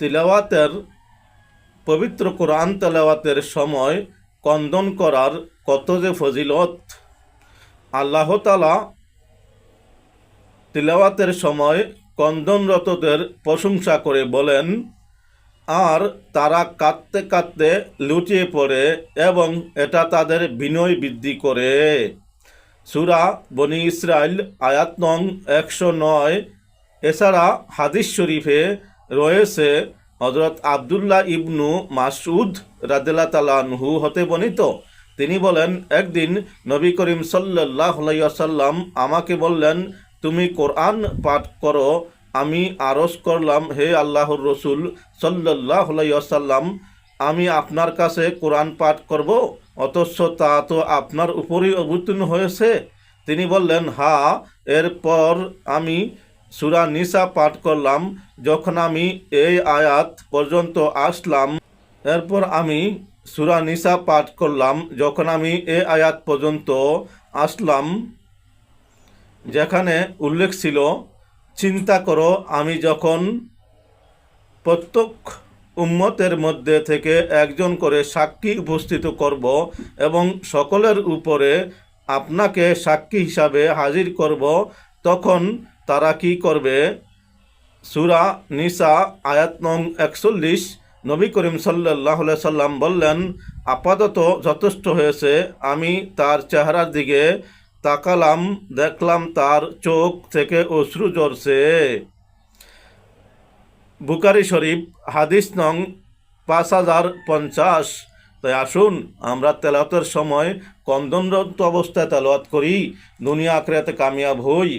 তিলাওয়াতের পবিত্র কোরআন তেলাওয়াতের সময় কন্দন করার কত যে ফজিলত। আল্লাহতালা তিলাওয়াতের সময় কন্দনরতদের প্রশংসা করে বলেন, আর তারা কাঁদতে কাঁদতে লুটিয়ে পড়ে এবং এটা তাদের বিনয় বৃদ্ধি করে। সুরা বনি ইসরায়েল আয়াত নং একশো নয়, এছাড়া হাদিস শরীফে রয়েছে হজরত আবদুল্লাহ ইবনু মাসুদ রাদিল্লা তালানহু হতে বর্ণিত। তিনি বলেন, একদিন নবী করিম সাল্লাহ সাল্লাম আমাকে বললেন, তুমি কোরআন পাঠ করো, আমি আরজ করলাম, হে আল্লাহর রসুল সাল্লাহ সাল্লাম আমি আপনার কাছে কোরআন পাঠ করব, অথচ তা তো আপনার উপরই অবতীর্ণ হয়েছে। তিনি বললেন হা এরপর আমি সুরা নিসা পাঠ করলাম, যখন আমি এই আয়াত পর্যন্ত আসলাম, এরপর আমি সুরা নিসা পাঠ করলাম, যখন আমি এই আয়াত পর্যন্ত আসলাম, যেখানে উল্লেখ ছিল, চিন্তা করো, আমি যখন প্রত্যেক উম্মতের মধ্যে থেকে একজন করে সাক্ষী উপস্থিত করব এবং সকলের উপরে আপনাকে সাক্ষী হিসাবে হাজির করব তখন তারা কি করবে? সুরা নিসা আয়াত নং একচল্লিশ। নবী করিম সাল্লাহ সাল্লাম বললেন, আপাতত যথেষ্ট হয়েছে। আমি তার চেহারার দিকে তাকালাম, দেখলাম তার চোখ থেকে অশ্রু ঝরছে। বুকারি শরীফ, হাদিস নং পাঁচ হাজার পঞ্চাশ। তাই আসুন, আমরা তেলাওয়াতের সময় কন্দনরত অবস্থায় তেলাওয়াত করি। দুনিয়া আখড়াতে কামিয়াব হই।